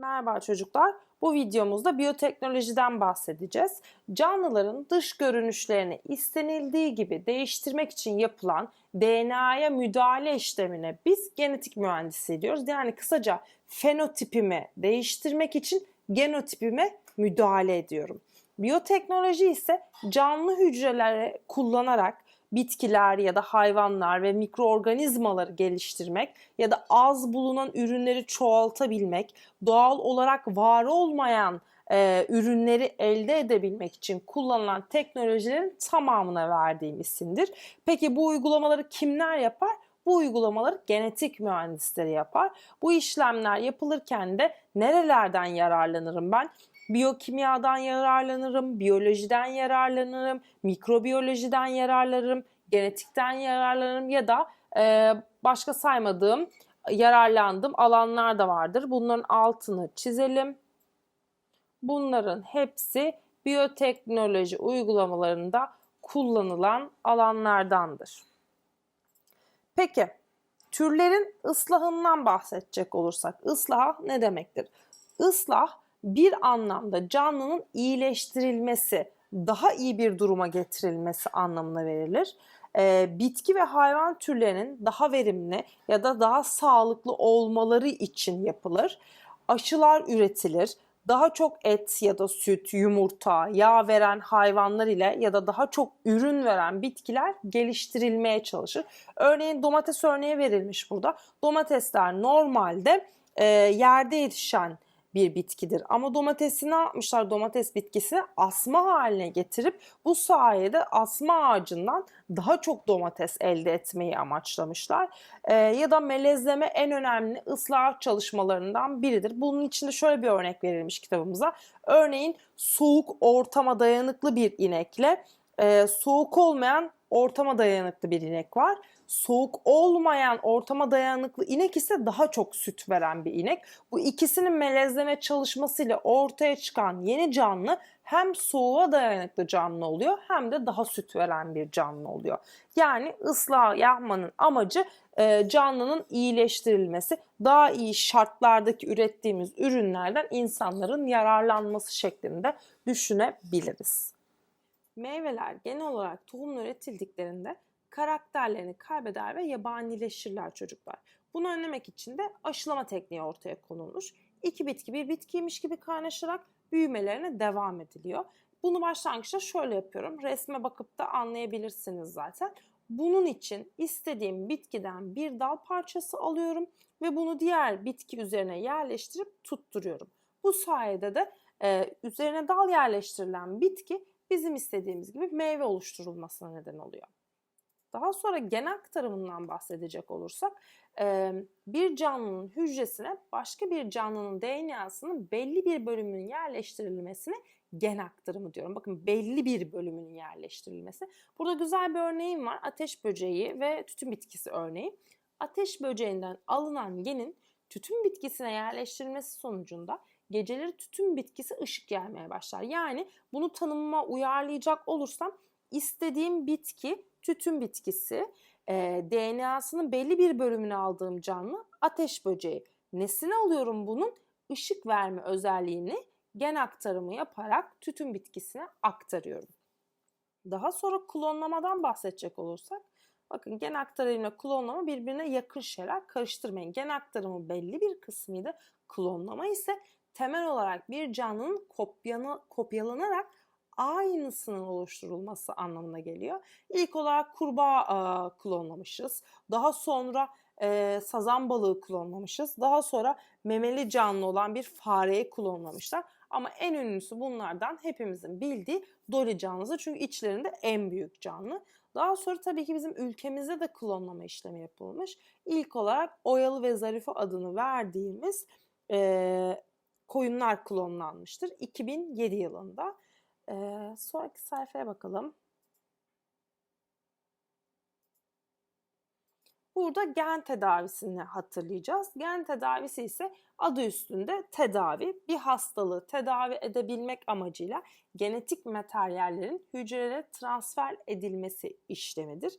Merhaba çocuklar. Bu videomuzda biyoteknolojiden bahsedeceğiz. Canlıların dış görünüşlerini istenildiği gibi değiştirmek için yapılan DNA'ya müdahale işlemine biz genetik mühendisi diyoruz. Yani kısaca fenotipimi değiştirmek için genotipime müdahale ediyorum. Biyoteknoloji ise canlı hücreleri kullanarak bitkiler ya da hayvanlar ve mikroorganizmaları geliştirmek ya da az bulunan ürünleri çoğaltabilmek, doğal olarak var olmayan e, ürünleri elde edebilmek için kullanılan teknolojilerin tamamına verdiğim isimdir. Peki bu uygulamaları kimler yapar? Bu uygulamaları genetik mühendisleri yapar. Bu işlemler yapılırken de nerelerden yararlanırım ben? Biyokimyadan yararlanırım, biyolojiden yararlanırım, mikrobiyolojiden yararlanırım, genetikten yararlanırım ya da e, başka saymadığım, yararlandığım alanlar da vardır. Bunların altını çizelim. Bunların hepsi biyoteknoloji uygulamalarında kullanılan alanlardandır. Peki, türlerin ıslahından bahsedecek olursak, ıslah ne demektir? Islah bir anlamda canlının iyileştirilmesi, daha iyi bir duruma getirilmesi anlamına verilir. Ee, bitki ve hayvan türlerinin daha verimli ya da daha sağlıklı olmaları için yapılır. Aşılar üretilir. Daha çok et ya da süt, yumurta, yağ veren hayvanlar ile ya da daha çok ürün veren bitkiler geliştirilmeye çalışır. Örneğin domates örneği verilmiş burada. Domatesler normalde e, yerde yetişen bir bitkidir. Ama domatesi ne yapmışlar? Domates bitkisini asma haline getirip bu sayede asma ağacından daha çok domates elde etmeyi amaçlamışlar. Ee, ya da melezleme en önemli ıslah çalışmalarından biridir. Bunun içinde şöyle bir örnek verilmiş kitabımıza. Örneğin soğuk ortama dayanıklı bir inekle e, soğuk olmayan ortama dayanıklı bir inek var soğuk olmayan ortama dayanıklı inek ise daha çok süt veren bir inek. Bu ikisinin melezleme çalışmasıyla ortaya çıkan yeni canlı hem soğuğa dayanıklı canlı oluyor hem de daha süt veren bir canlı oluyor. Yani ıslah yapmanın amacı e, canlının iyileştirilmesi, daha iyi şartlardaki ürettiğimiz ürünlerden insanların yararlanması şeklinde düşünebiliriz. Meyveler genel olarak tohumla üretildiklerinde karakterlerini kaybeder ve yabanileşirler çocuklar. Bunu önlemek için de aşılama tekniği ortaya konulmuş. İki bitki bir bitkiymiş gibi kaynaşarak büyümelerine devam ediliyor. Bunu başlangıçta şöyle yapıyorum. Resme bakıp da anlayabilirsiniz zaten. Bunun için istediğim bitkiden bir dal parçası alıyorum ve bunu diğer bitki üzerine yerleştirip tutturuyorum. Bu sayede de e, üzerine dal yerleştirilen bitki bizim istediğimiz gibi meyve oluşturulmasına neden oluyor. Daha sonra gen aktarımından bahsedecek olursak bir canlının hücresine başka bir canlının DNA'sının belli bir bölümünün yerleştirilmesine gen aktarımı diyorum. Bakın belli bir bölümünün yerleştirilmesi. Burada güzel bir örneğim var. Ateş böceği ve tütün bitkisi örneği. Ateş böceğinden alınan genin tütün bitkisine yerleştirilmesi sonucunda geceleri tütün bitkisi ışık gelmeye başlar. Yani bunu tanımıma uyarlayacak olursam istediğim bitki tütün bitkisi, e, DNA'sının belli bir bölümünü aldığım canlı ateş böceği. Nesini alıyorum bunun? Işık verme özelliğini gen aktarımı yaparak tütün bitkisine aktarıyorum. Daha sonra klonlamadan bahsedecek olursak, bakın gen aktarımıyla klonlama birbirine yakın şeyler karıştırmayın. Gen aktarımı belli bir kısmıydı, klonlama ise temel olarak bir canlının kopyanı, kopyalanarak aynısının oluşturulması anlamına geliyor. İlk olarak kurbağa e, klonlamışız. Daha sonra e, sazan balığı klonlamışız. Daha sonra memeli canlı olan bir fareyi klonlamışlar. Ama en ünlüsü bunlardan hepimizin bildiği Dolly canlısı. Çünkü içlerinde en büyük canlı. Daha sonra tabii ki bizim ülkemizde de klonlama işlemi yapılmış. İlk olarak Oyalı ve Zarife adını verdiğimiz e, koyunlar klonlanmıştır 2007 yılında. Ee, sonraki sayfaya bakalım. Burada gen tedavisini hatırlayacağız. Gen tedavisi ise adı üstünde tedavi, bir hastalığı tedavi edebilmek amacıyla genetik materyallerin hücrelere transfer edilmesi işlemidir.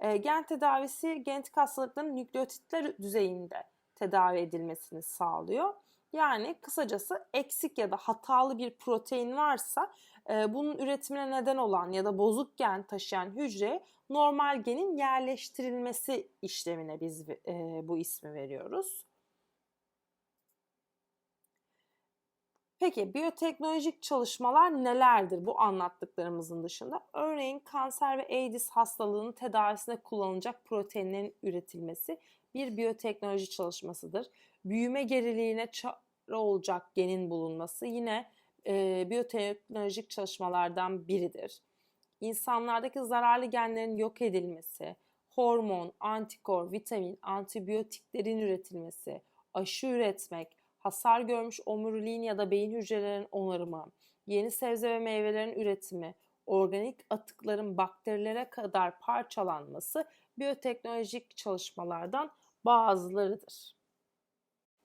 E, gen tedavisi genetik hastalıkların nükleotitler düzeyinde tedavi edilmesini sağlıyor. Yani kısacası eksik ya da hatalı bir protein varsa e, bunun üretimine neden olan ya da bozuk gen taşıyan hücreye normal genin yerleştirilmesi işlemine biz e, bu ismi veriyoruz. Peki biyoteknolojik çalışmalar nelerdir bu anlattıklarımızın dışında? Örneğin kanser ve AIDS hastalığının tedavisinde kullanılacak proteinlerin üretilmesi bir biyoteknoloji çalışmasıdır. Büyüme geriliğine çare olacak genin bulunması yine e, biyoteknolojik çalışmalardan biridir. İnsanlardaki zararlı genlerin yok edilmesi, hormon, antikor, vitamin, antibiyotiklerin üretilmesi, aşı üretmek, hasar görmüş omuriliğin ya da beyin hücrelerinin onarımı, yeni sebze ve meyvelerin üretimi, organik atıkların bakterilere kadar parçalanması biyoteknolojik çalışmalardan bazılarıdır.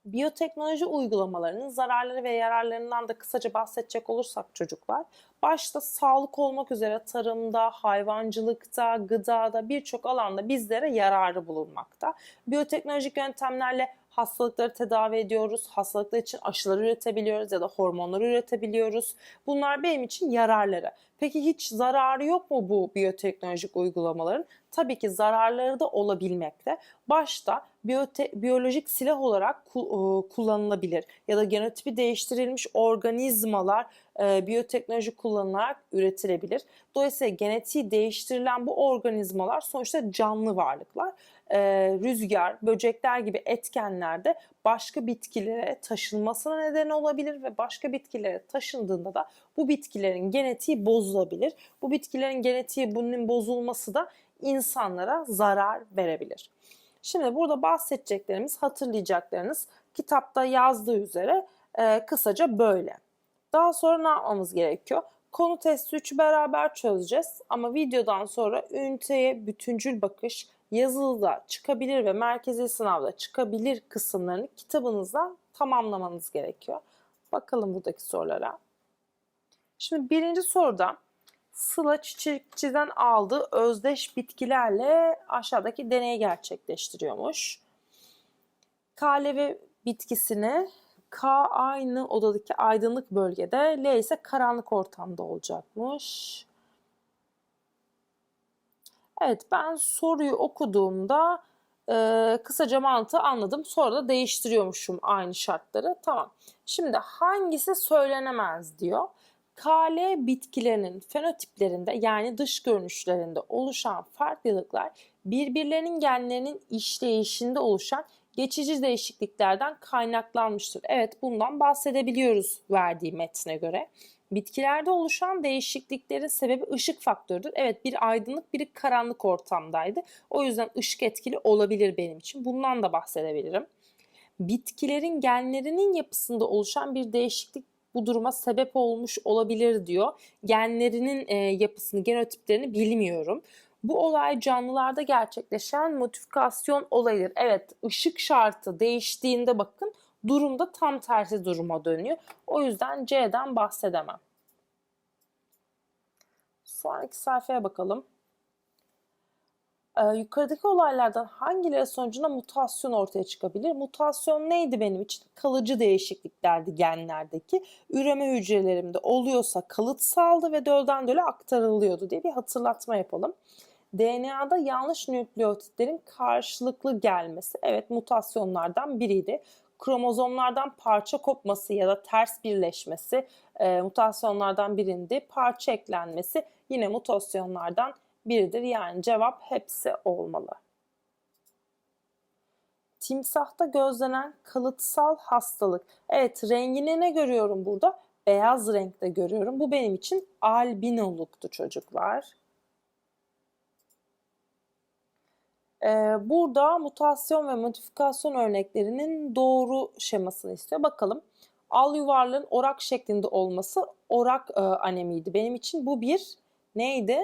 Biyoteknoloji uygulamalarının zararları ve yararlarından da kısaca bahsedecek olursak çocuklar, başta sağlık olmak üzere tarımda, hayvancılıkta, gıdada birçok alanda bizlere yararı bulunmakta. Biyoteknolojik yöntemlerle hastalıkları tedavi ediyoruz. Hastalıklar için aşılar üretebiliyoruz ya da hormonları üretebiliyoruz. Bunlar benim için yararları. Peki hiç zararı yok mu bu biyoteknolojik uygulamaların? Tabii ki zararları da olabilmekte. Başta biyote, biyolojik silah olarak e, kullanılabilir ya da genotipi değiştirilmiş organizmalar e, biyoteknoloji kullanılarak üretilebilir. Dolayısıyla genetiği değiştirilen bu organizmalar sonuçta canlı varlıklar. E, rüzgar, böcekler gibi etkenlerde başka bitkilere taşınmasına neden olabilir ve başka bitkilere taşındığında da bu bitkilerin genetiği bozulabilir. Bu bitkilerin genetiği bunun bozulması da insanlara zarar verebilir. Şimdi burada bahsedeceklerimiz, hatırlayacaklarınız kitapta yazdığı üzere e, kısaca böyle. Daha sonra ne yapmamız gerekiyor? Konu testi 3'ü beraber çözeceğiz ama videodan sonra üniteye bütüncül bakış yazılıda çıkabilir ve merkezi sınavda çıkabilir kısımlarını kitabınızdan tamamlamanız gerekiyor. Bakalım buradaki sorulara. Şimdi birinci soruda Sıla çiçekçiden aldığı özdeş bitkilerle aşağıdaki deneyi gerçekleştiriyormuş. Kalevi bitkisini K aynı odadaki aydınlık bölgede, L ise karanlık ortamda olacakmış. Evet ben soruyu okuduğumda e, kısaca mantığı anladım. Sonra da değiştiriyormuşum aynı şartları. Tamam. Şimdi hangisi söylenemez diyor. KL bitkilerinin fenotiplerinde yani dış görünüşlerinde oluşan farklılıklar birbirlerinin genlerinin işleyişinde oluşan geçici değişikliklerden kaynaklanmıştır. Evet bundan bahsedebiliyoruz verdiği metne göre. Bitkilerde oluşan değişikliklerin sebebi ışık faktörüdür. Evet bir aydınlık biri karanlık ortamdaydı. O yüzden ışık etkili olabilir benim için. Bundan da bahsedebilirim. Bitkilerin genlerinin yapısında oluşan bir değişiklik bu duruma sebep olmuş olabilir diyor. Genlerinin e, yapısını, genotiplerini bilmiyorum. Bu olay canlılarda gerçekleşen modifikasyon olayıdır. Evet ışık şartı değiştiğinde bakın durumda tam tersi duruma dönüyor. O yüzden C'den bahsedemem. Sonraki sayfaya bakalım. Ee, yukarıdaki olaylardan hangileri sonucunda mutasyon ortaya çıkabilir? Mutasyon neydi benim için? Kalıcı değişikliklerdi genlerdeki. Üreme hücrelerimde oluyorsa kalıtsaldı ve dölden döle aktarılıyordu diye bir hatırlatma yapalım. DNA'da yanlış nükleotitlerin karşılıklı gelmesi evet mutasyonlardan biriydi. Kromozomlardan parça kopması ya da ters birleşmesi e, mutasyonlardan birindi. Parça eklenmesi yine mutasyonlardan biridir. Yani cevap hepsi olmalı. Timsahta gözlenen kalıtsal hastalık. Evet rengini ne görüyorum burada? Beyaz renkte görüyorum. Bu benim için albinoluktu çocuklar. Ee, burada mutasyon ve modifikasyon örneklerinin doğru şemasını istiyor. Bakalım. Al yuvarlığın orak şeklinde olması orak anemiydi. Benim için bu bir neydi?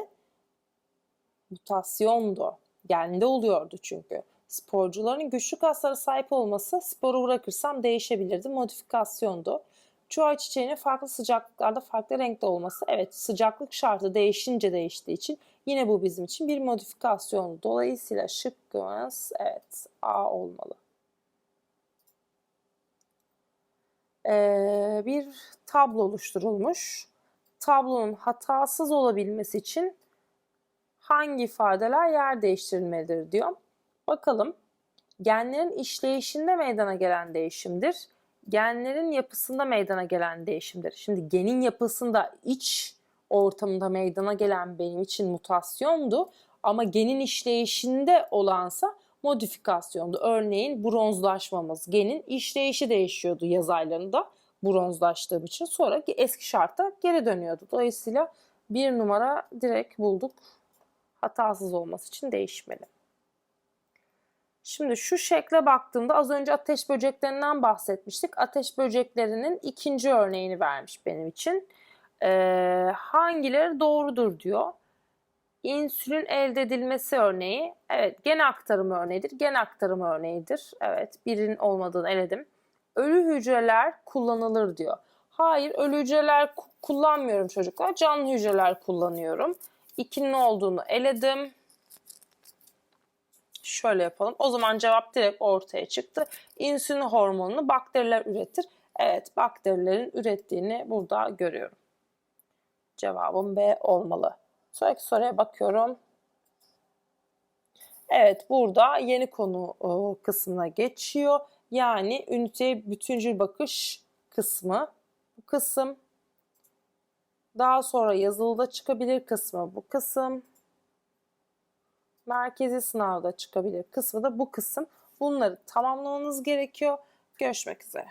Mutasyondu. Gende oluyordu çünkü. Sporcuların güçlü kaslara sahip olması sporu bırakırsam değişebilirdi. Modifikasyondu. Çuha çiçeğinin farklı sıcaklıklarda farklı renkte olması evet sıcaklık şartı değişince değiştiği için yine bu bizim için bir modifikasyon. Dolayısıyla şıkkımız evet A olmalı. Ee, bir tablo oluşturulmuş. Tablonun hatasız olabilmesi için hangi ifadeler yer değiştirilmelidir diyor. Bakalım. Genlerin işleyişinde meydana gelen değişimdir. Genlerin yapısında meydana gelen değişimdir. Şimdi genin yapısında iç ortamında meydana gelen benim için mutasyondu ama genin işleyişinde olansa modifikasyondu. Örneğin bronzlaşmamız, genin işleyişi değişiyordu yaz aylarında bronzlaştığım için sonra eski şarta geri dönüyordu. Dolayısıyla bir numara direkt bulduk. Hatasız olması için değişmeli. Şimdi şu şekle baktığımda az önce ateş böceklerinden bahsetmiştik. Ateş böceklerinin ikinci örneğini vermiş benim için. Ee, hangileri doğrudur diyor. İnsülin elde edilmesi örneği. Evet gen aktarımı örneğidir. Gen aktarımı örneğidir. Evet birinin olmadığını eledim. Ölü hücreler kullanılır diyor. Hayır ölü hücreler kullanmıyorum çocuklar. Canlı hücreler kullanıyorum. İkinin olduğunu eledim. Şöyle yapalım. O zaman cevap direkt ortaya çıktı. İnsülin hormonunu bakteriler üretir. Evet bakterilerin ürettiğini burada görüyorum. Cevabım B olmalı. Sonraki soruya bakıyorum. Evet burada yeni konu e, kısmına geçiyor. Yani ünite bütüncül bakış kısmı. Bu kısım daha sonra yazılıda çıkabilir kısmı bu kısım. Merkezi sınavda çıkabilir kısmı da bu kısım. Bunları tamamlamanız gerekiyor. Görüşmek üzere.